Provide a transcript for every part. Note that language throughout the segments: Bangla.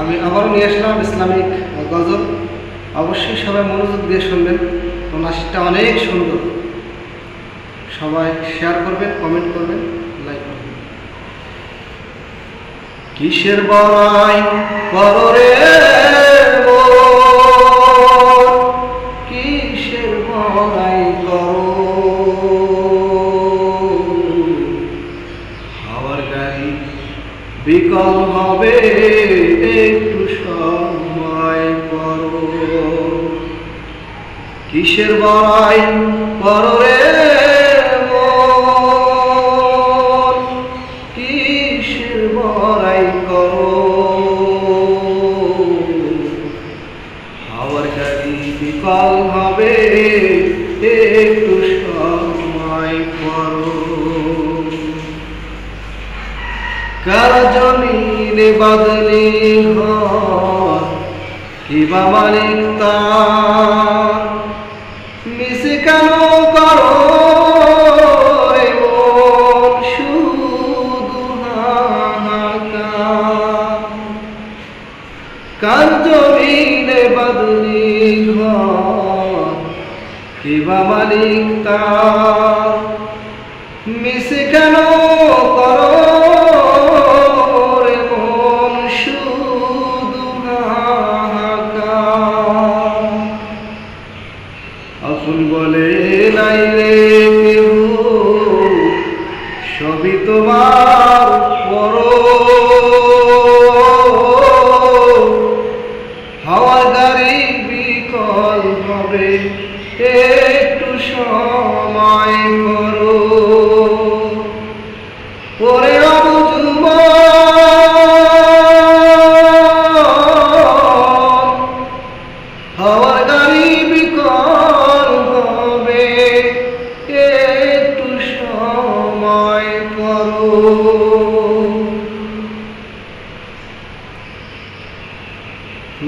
আমি আবারও নিয়ে আসলাম ইসলামিক গজল। অবশ্যই সবাই মনোযোগ দিয়ে শুনবেন। অনেক সুন্দর। সবাই শেয়ার করবেন কমেন্ট করবেন লাইক করবেন। কিসের বড়াই কররে কিসের বড়াই করো? গাড়ি বিকল হবে, একটু সময় করো। কিসের বড়াই করো রে মন? কিসের বড়াই করো? হাওয়ার গাড়ি বিকল হবে, একটু সময় করো। কার জমিনে বাদলি ঘর কিবা মালিক তার? মিশে কেন করো রে মন শুধু হাহাকার। কার জমিনে বাদলি ঘর কিবা মালিক তার?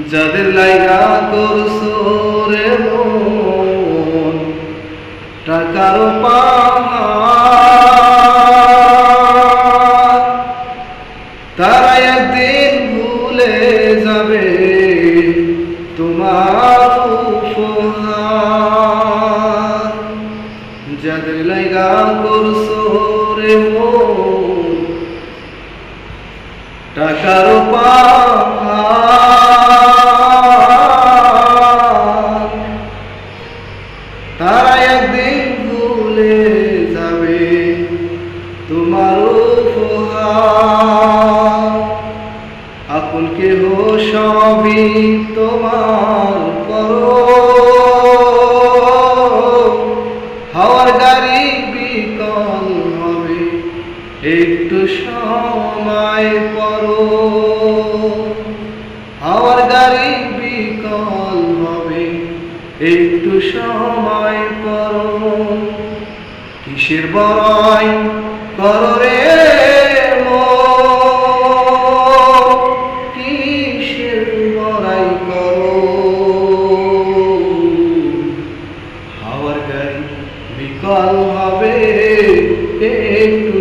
যাদের লাইগা করছ রে মন টাকার তারা একদিন ভুলে যাবে তোমার উপহার। যাদের লাইগা করছ রে মন টাকার পাহাড় উপহার আপন কেহ সবই তোমার করো হাওয়ার গাড়ি বিকল হবে, একটু সময় করো। হাওয়ার গাড়ি বিকল হবে, একটু সময় করো। কিসের বড়াই কররে কিসের লড়াই করো? হাওয়ার গাড়ি বিকল হবে একটু